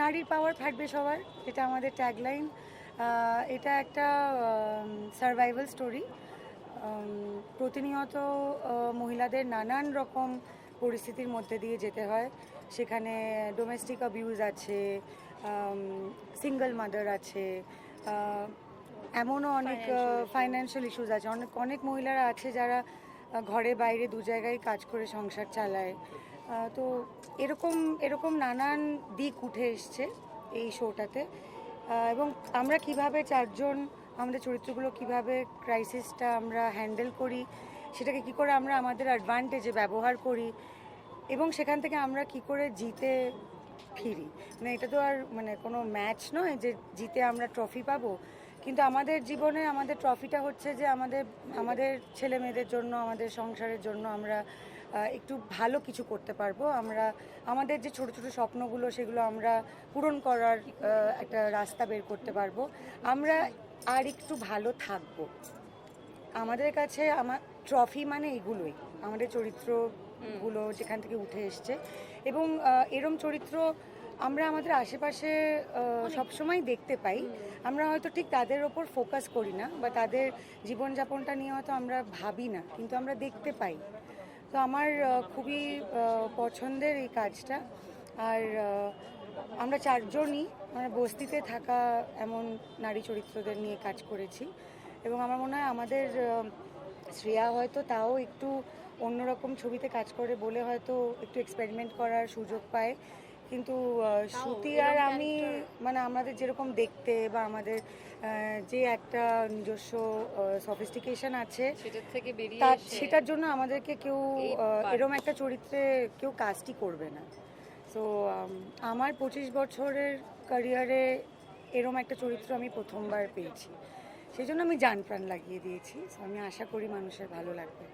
নারীর পাওয়ার থাকবে সবার এটা আমাদের ট্যাগলাইন এটা একটা সার্ভাইভাল স্টোরি প্রতিনিয়ত মহিলাদের নানান রকম পরিস্থিতির মধ্যে দিয়ে যেতে হয়। সেখানে ডোমেস্টিক অ্যাবিউজ আছে সিঙ্গেল মাদার আছে এমনও অনেক ফাইন্যান্সিয়াল ইস্যুজ আছে। অনেক অনেক মহিলারা আছে যারা ঘরে বাইরে দু জায়গায় কাজ করে সংসার চালায়। তো এরকম এরকম নানান দিক উঠে এসছে এই শোটাতে। এবং আমরা কীভাবে চারজন, আমাদের চরিত্রগুলো কীভাবে ক্রাইসিসটা আমরা হ্যান্ডেল করি, সেটাকে কি করে আমরা আমাদের অ্যাডভান্টেজে ব্যবহার করি, এবং সেখান থেকে আমরা কি করে জিতে ফিরি। মানে এটা তো আর মানে কোনো ম্যাচ নয় যে জিতে আমরা ট্রফি পাবো, কিন্তু আমাদের জীবনে আমাদের ট্রফিটা হচ্ছে যে আমাদের আমাদের ছেলে মেয়েদের জন্য, আমাদের সংসারের জন্য আমরা একটু ভালো কিছু করতে পারব। আমরা আমাদের যে ছোট ছোট স্বপ্নগুলো সেগুলো আমরা পূরণ করার একটা রাস্তা বের করতে পারব। আমরা আর একটু ভালো থাকব। আমাদের কাছে আমার ট্রফি মানে এগুলোই। আমাদের চরিত্রগুলো যেখান থেকে উঠে এসছে। এবং এরম চরিত্র আমরা আমাদের আশেপাশে সবসময় দেখতে পাই। আমরা হয়তো ঠিক তাদের ওপর ফোকাস করি না বা তাদের জীবনযাপনটা নিয়ে হয়তো আমরা ভাবি না কিন্তু আমরা দেখতে পাই। তো আমার খুবই পছন্দের এই কাজটা। আর আমরা চারজনই মানে বস্তিতে থাকা এমন নারী চরিত্রদের নিয়ে কাজ করেছি। এবং আমার মনে হয় আমাদের শ্রেয়া হয়তো তাও একটু অন্যরকম ছবিতে কাজ করে বলে হয়তো একটু এক্সপেরিমেন্ট করার সুযোগ পায়। কিন্তু শ্রুতি আর আমি মানে আমাদের যেরকম দেখতে বা আমাদের যে একটা নিজস্ব সফিস্টিকেশন আছে সেটার জন্য আমাদেরকে কেউ এরম একটা চরিত্রে কেউ কাজটি করবে না। তো আমার পঁচিশ বছরের ক্যারিয়ারে এরম একটা চরিত্র আমি প্রথমবার পেয়েছি। সেই জন্য আমি জান প্রাণ লাগিয়ে দিয়েছি। আমি আশা করি মানুষের ভালো লাগবে।